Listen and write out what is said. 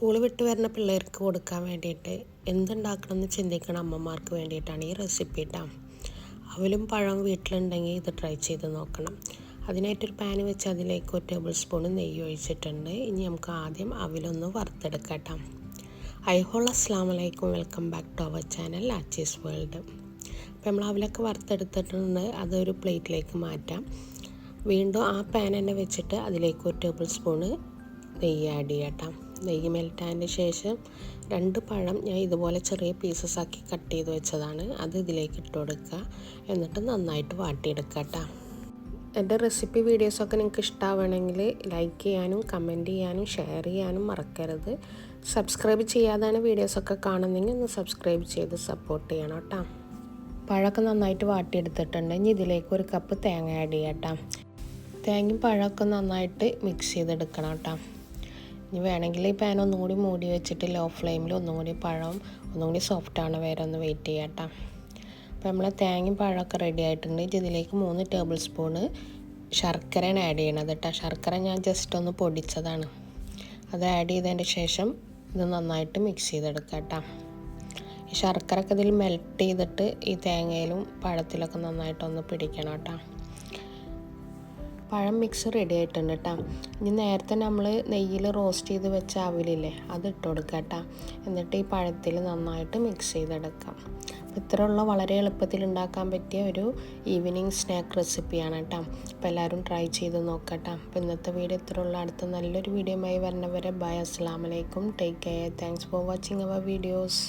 School വിട്ട് വരുന്ന പിള്ളേർക്ക് കൊടുക്കാൻ വേണ്ടിയിട്ട് എന്തുണ്ടാക്കണം എന്ന് ചിന്തിക്കണ അമ്മമാർക്ക് വേണ്ടിയിട്ടാണ് ഈ റെസിപ്പി കേട്ടോ അവലും പഴം വീട്ടിലുണ്ടെങ്കിൽ ഇത് ട്രൈ ചെയ്ത് നോക്കണം. അതിനായിട്ടൊരു പാൻ വെച്ച് അതിലേക്ക് ഒരു ടേബിൾ സ്പൂൺ നെയ്യ് ഒഴിച്ചിട്ടുണ്ട്. ഇനി നമുക്ക് ആദ്യം അവിലൊന്ന് വറുത്തെടുക്കാം ഐ ഐഹോൾ അസ്ലാം വലൈക്കും welcome back to our channel Aachees world. അപ്പോൾ നമ്മൾ അവലൊക്കെ വറുത്തെടുത്തിട്ടുണ്ട്. അതൊരു പ്ലേറ്റിലേക്ക് മാറ്റാം. വീണ്ടും ആ പാൻ തന്നെ വെച്ചിട്ട് അതിലേക്ക് ഒരു ടേബിൾ സ്പൂണ് നെയ്യ് ആഡ് ചെയ്യട്ടാം നെയ്യ് മെൽറ്റായതിന് ശേഷം രണ്ട് പഴം ഞാൻ ഇതുപോലെ ചെറിയ പീസസ് ആക്കി കട്ട് ചെയ്ത് വെച്ചതാണ്. അത് ഇതിലേക്ക് ഇട്ട് കൊടുക്കുക. എന്നിട്ട് നന്നായിട്ട് വാട്ടിയെടുക്കുക കേട്ടോ എന്റെ റെസിപ്പി വീഡിയോസൊക്കെ നിങ്ങൾക്ക് ഇഷ്ടമാവണമെങ്കിൽ ലൈക്ക് ചെയ്യാനും കമന്റ് ചെയ്യാനും ഷെയർ ചെയ്യാനും മറക്കരുത്. സബ്സ്ക്രൈബ് ചെയ്യാതാണ് വീഡിയോസൊക്കെ കാണുന്നെങ്കിൽ ഒന്ന് സബ്സ്ക്രൈബ് ചെയ്ത് സപ്പോർട്ട് ചെയ്യണം കേട്ടോ പഴമൊക്കെ നന്നായിട്ട് വാട്ടിയെടുത്തിട്ടുണ്ട്. ഇനി ഇതിലേക്ക് ഒരു കപ്പ് തേങ്ങ ആഡ് ചെയ്യാം കേട്ടോ തേങ്ങയും പഴമൊക്കെ നന്നായിട്ട് മിക്സ് ചെയ്തെടുക്കണം കേട്ടോ ഇനി വേണമെങ്കിൽ ഈ പാൻ ഒന്നും കൂടി മൂടി വെച്ചിട്ട് ലോ ഫ്ലെയിമിൽ ഒന്നും കൂടി പഴം ഒന്നും കൂടി സോഫ്റ്റാണ് വരെ ഒന്ന് വെയിറ്റ് ചെയ്യാം അപ്പോൾ നമ്മൾ തേങ്ങയും പഴമൊക്കെ റെഡി ആയിട്ടുണ്ട്. ഇതിലേക്ക് മൂന്ന് ടേബിൾ സ്പൂണ് ശർക്കരയാണ് ആഡ് ചെയ്യണത് കേട്ടോ ശർക്കര ഞാൻ ജസ്റ്റ് ഒന്ന് പൊടിച്ചതാണ്. അത് ആഡ് ചെയ്തതിന്റെ ശേഷം ഇത് നന്നായിട്ട് മിക്സ് ചെയ്തെടുക്കാം കേട്ടോ ഈ ശർക്കരയൊക്കെ ഇതിൽ മെൽറ്റ് ചെയ്തിട്ട് ഈ തേങ്ങയിലും പഴത്തിലൊക്കെ നന്നായിട്ടൊന്ന് പിടിക്കണം കേട്ടോ പഴം മിക്സ് റെഡി ആയിട്ടുണ്ട് കേട്ടോ ഇനി നേരത്തെ നമ്മൾ നെയ്യിൽ റോസ്റ്റ് ചെയ്ത് വെച്ച അവിലില്ലേ അത് ഇട്ട് കൊടുക്കുക കേട്ടോ എന്നിട്ട് ഈ പഴത്തിൽ നന്നായിട്ട് മിക്സ് ചെയ്തെടുക്കാം. അപ്പോൾ ഇത്രയുള്ള വളരെ എളുപ്പത്തിൽ ഉണ്ടാക്കാൻ പറ്റിയ ഒരു ഈവനിങ് സ്നാക്ക് റെസിപ്പിയാണ് കേട്ടോ അപ്പോൾ എല്ലാവരും ട്രൈ ചെയ്ത് നോക്കട്ടോ അപ്പോൾ ഇന്നത്തെ വീഡിയോ ഇത്രയുള്ള. അടുത്ത നല്ലൊരു വീഡിയോയുമായി വരണവരെ ബൈ അസ്സാം take care thanks for watching our videos